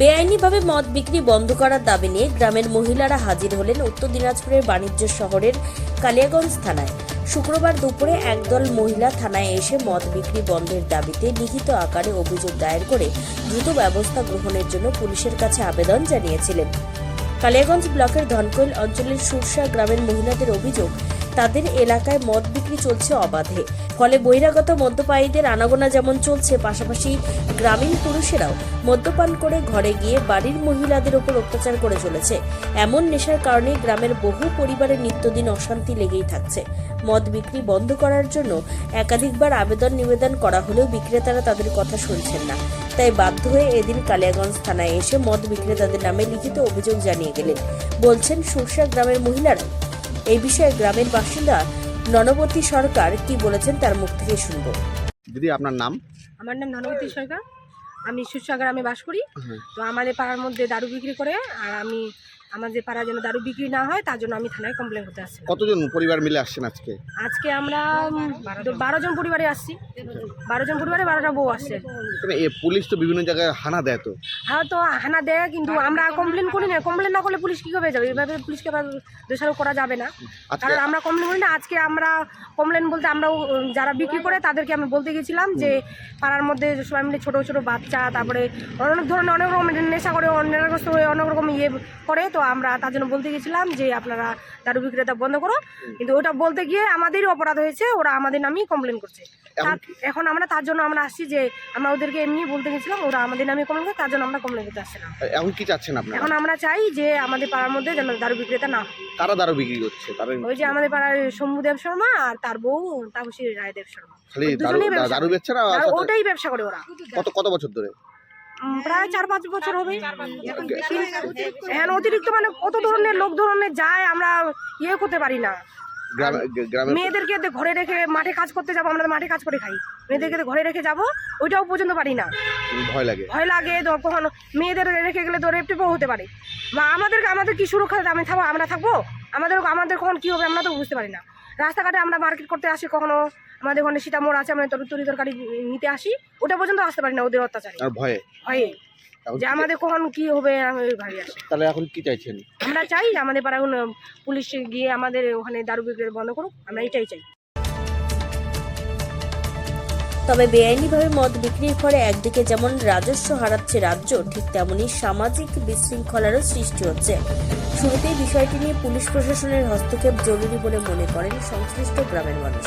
বেআইনিভাবে মদ বিক্রি বন্ধ করার দাবি নিয়ে গ্রামের মহিলারা হাজির হলেন উত্তর দিনাজপুরের বাণিজ্য শহরের কালিয়াগঞ্জ থানায়। শুক্রবার দুপুরে একদল মহিলা থানায় এসে মদ বিক্রি বন্ধের দাবিতে লিখিত আকারে অভিযোগ দায়ের করে দ্রুত ব্যবস্থা গ্রহণের জন্য পুলিশের কাছে আবেদন জানিয়েছিলেন। কালিয়াগঞ্জ ব্লকের ধনকৈল অঞ্চলের সুরসা গ্রামের মহিলাদের অভিযোগ তাদের এলাকায় মদ বিক্রি চলছে অবাধে। ফলে বহিরাগত মদ্যপায়ীদের আনাগোনা যেমন চলছে, পাশাপাশি গ্রামীণ পুরুষেরাও মদ্যপান করে ঘরে গিয়ে বাড়ির মহিলাদের ওপর অত্যাচার করে চলেছে। এমন নেশার কারণে গ্রামের বহু পরিবারের নিত্যদিন অশান্তি লেগেই থাকছে। মদ বিক্রি বন্ধ করার জন্য একাধিকবার আবেদন নিবেদন করা হলেও বিক্রেতারা তাদের কথা শুনছেন না। তাই বাধ্য হয়ে এদিন কালিয়াগঞ্জ থানায় এসে মদ বিক্রেতাদের নামে লিখিত অভিযোগ জানিয়ে গেলেন। বলছেন, সুরসা গ্রামের মহিলারা এই বিষয়ে গ্রামের বাসিন্দা ননবতী সরকার কি বলেছেন তার মুখ থেকে শুনব। দিদি আপনার নাম? আমার নাম ননবতী সরকার। আমি সুরসা গ্রামে বাস করি। হ্যাঁ। তো আমাদের পাড়ার মধ্যে দারু বিক্রি করে আর আমি আমাদের পাড়ার যেন দারু বিক্রি না হয় তার জন্য আমি থানায় কমপ্লেন করতে আসছি। কতজন পরিবার মিলে আসছেন আজকে? আজকে আমরা বারো জন পরিবারে আসছি। বারো জন পরিবারে বারোটা বউ আসছে এ পুলিশ তো বিভিন্ন জায়গায় হানা দেয় তো। হ্যাঁ তো হানা দেয় কিন্তু আমরা কমপ্লেন করি না। কমপ্লেন না করলে পুলিশ কী করে যাবে? এভাবে পুলিশকে আবার দোষারোপ করা যাবে না। আজকে কারণ আমরা কমপ্লেন করি না। আজকে আমরা কমপ্লেন বলতে আমরা যারা বিক্রি করে তাদেরকে আমি বলতে গেছিলাম যে পাড়ার মধ্যে সবাই মিলে ছোটো ছোটো বাচ্চা তারপরে অনেক ধরনের অনেক রকম নেশা করে অন্যগ্রস্ত হয়ে অনেক রকম ইয়ে করে। তো আমরা তার জন্য বলতে গেছিলাম যে আপনারা দারু বিক্রেতা বন্ধ করো। কিন্তু ওটা বলতে গিয়ে আমাদেরই অপরাধ হয়েছে ওরা আমাদের নামেই কমপ্লেন করছে। এখন আমরা তার জন্য আমরা আসছি যে আমরা ওদেরকে এমনি বলতে গেছিলাম ওরা আমাদের নামে কমপ্লেন করে তার জন্য আমরা কমপ্লেন করতে আসছিলাম এখন কি চাচ্ছেন আপনারা? এখন আমরা চাই যে আমাদের পাড়ার মধ্যে যেন দারু বিক্রেতা না। কারা দারু বিক্রি করছে? ওই যে আমাদের পাড়ার শম্ভুদেব শর্মা আর তার বউ তাপসী রায়দেব শর্মা। খালি দারু। বেচছে না ওটাই ব্যবসা করে ওরা। কত কত বছর ধরে? প্রায় চার পাঁচ বছর হবে। হ্যাঁ অতিরিক্ত মানে কত ধরনের লোক ধরনের যায় আমরা ইয়ে করতে পারি না। মেয়েদেরকে ঘরে রেখে মাঠে কাজ করতে যাব আমরা তো মাঠে কাজ করে খাই। মেয়েদেরকে ঘরে রেখে যাব ওইটাও পর্যন্ত পারি না। ভয় লাগে। ভয় লাগে তো কখনো মেয়েদের রেখে গেলে তো রেপটিপও হতে পারে। বা আমাদেরকে আমাদের কি সুরক্ষা আমি থাকব আমরা থাকব? আমাদের আমাদের কখন কী হবে আমরা তো বুঝতে পারি না। রাস্তাঘাটে আমরা মার্কেট করতে আসি কখনো? আমাদের ওখানে সীতামোড় আছে আমরা তরি তরি তরকারি নিতে আসি। ওটা পর্যন্ত আসতে পারি না ওদের অত্যাচারে। আর ভয়ে? ভয়ে। যে আমাদের কখন কি হবে ভাবি আসে। তাহলে এখন কি চাইছেন? আমরা চাই যে আমাদের পাড়া এখন পুলিশ গিয়ে আমাদের ওখানে দারু বিক্রি বন্ধ করুক আমরা এটাই চাই। তবে বেআইনিভাবে মদ বিক্রির ফলে একদিকে যেমন রাজস্ব হারাচ্ছে রাজ্য ঠিক তেমনি সামাজিক বিশৃঙ্খলারও সৃষ্টি হচ্ছে। শুরুতেই বিষয়টি নিয়ে পুলিশ প্রশাসনের হস্তক্ষেপ জরুরি বলে মনে করেন সংশ্লিষ্ট গ্রামের মানুষ।